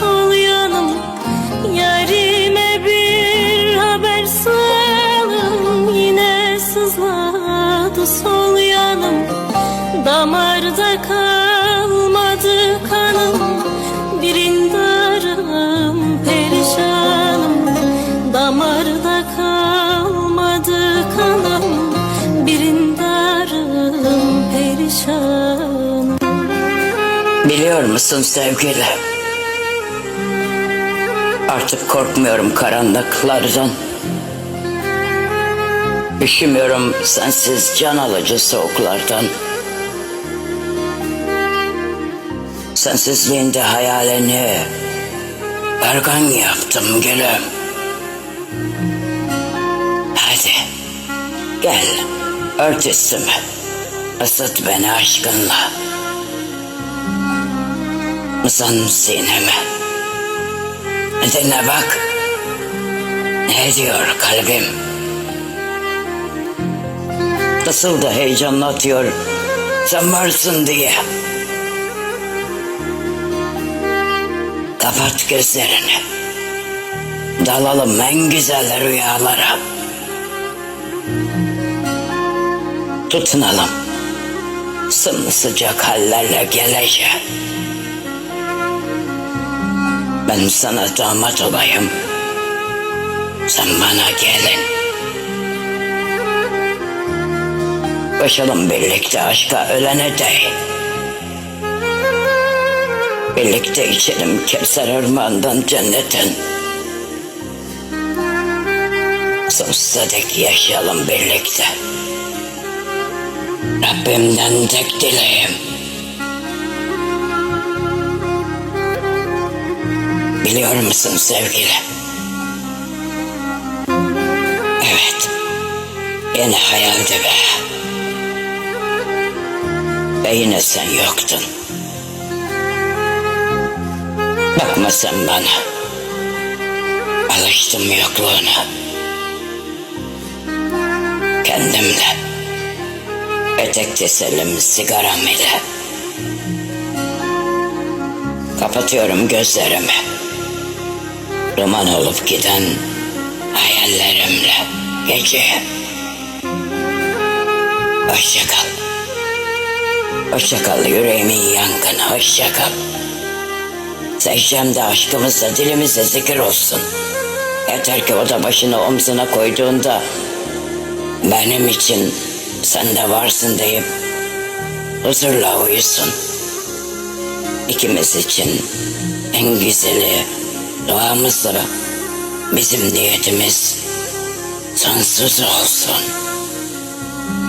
sol yanım Yarime bir haber salım Yine sızladı sol yanım. Damarda kalmadı kanım. Birindarım perişanım. Damarda kalmadı kanım. Birindarım perişanım. Biliyor musun sevgili? Artık korkmuyorum karanlıklardan. Üşümüyorum sensiz can alıcı soğuklardan. Sensizliğinde hayalini ergan yaptım gülüm. Hadi gel ört üstümü. Isıt beni aşkınla. Uzan sineme. Dinle bak. Ne diyor kalbim? Nasıl da heyecanla atıyor. Sen varsın diye. Kapat gözlerini. Dalalım en güzel rüyalara. Tutunalım. Sımsıcak hallerle geleceğim. Ben sana damat olayım. Sen bana gelin. Koşalım birlikte aşka ölene dek. Birlikte içelim Kevser Irmağı'ndan cennetin. Sonsuza dek yaşayalım birlikte. Rabbimden tek dileğim. Musun sevgili? Evet. Yine hayaldi be. Ve yine sen yoktun. Bakma sen bana. Alıştım yokluğuna. Kendimle. Etek tesellim sigaram ile. Kapatıyorum gözlerimi. Duman olup giden hayallerimle gece. Hoşça kal. Hoşça kal yüreğimin yangını hoşça kal. Secdemde aşkımızla dilimizde zikir olsun. Yeter ki o da başını omzuna koyduğunda benim için sen de varsın deyip huzurla uyusun. İkimiz için en güzeli duamızla bizim niyetimiz sonsuz olsun.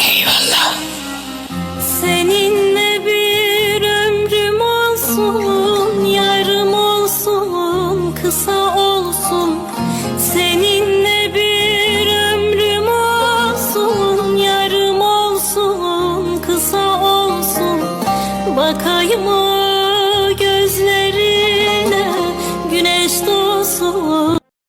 Eyvallah. Seninle bir ömrüm olsun, yarım olsun, kısa olsun. Seninle bir ömrüm olsun, yarım olsun, kısa olsun. Bakayım 喔